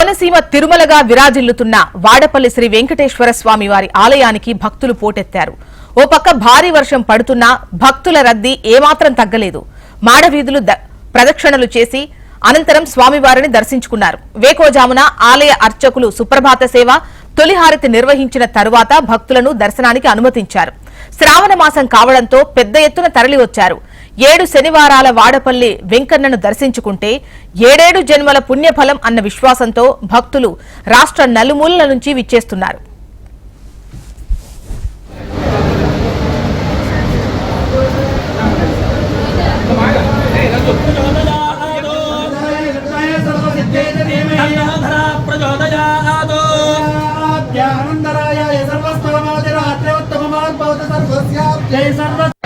కోనసీమ తిరుమలగా విరాజిల్లుతున్న వాడపల్లి శ్రీ వెంకటేశ్వర స్వామి వారి ఆలయానికి భక్తులు పోటెత్తారు. ఓ పక్క భారీ వర్షం పడుతున్నా భక్తుల రద్దీ ఏమాత్రం తగ్గలేదు. మాడవీధులు ప్రదక్షిణలు చేసి అనంతరం స్వామివారిని దర్శించుకున్నారు. వేకోజామున ఆలయ అర్చకులు సుప్రభాత సేవ తొలిహారతి నిర్వహించిన తరువాత భక్తులను దర్శనానికి అనుమతించారు. శ్రావణ మాసం కావడంతో పెద్ద ఎత్తున తరలివచ్చారు. ఏడు శనివారాల వాడపల్లి వెంకన్నను దర్శించుకుంటే ఏడేడు జన్మల పుణ్యఫలం అన్న విశ్వాసంతో భక్తులు రాష్ట్ర నలుమూలల నుంచి విచ్చేస్తున్నారు. ధరా Teyzemden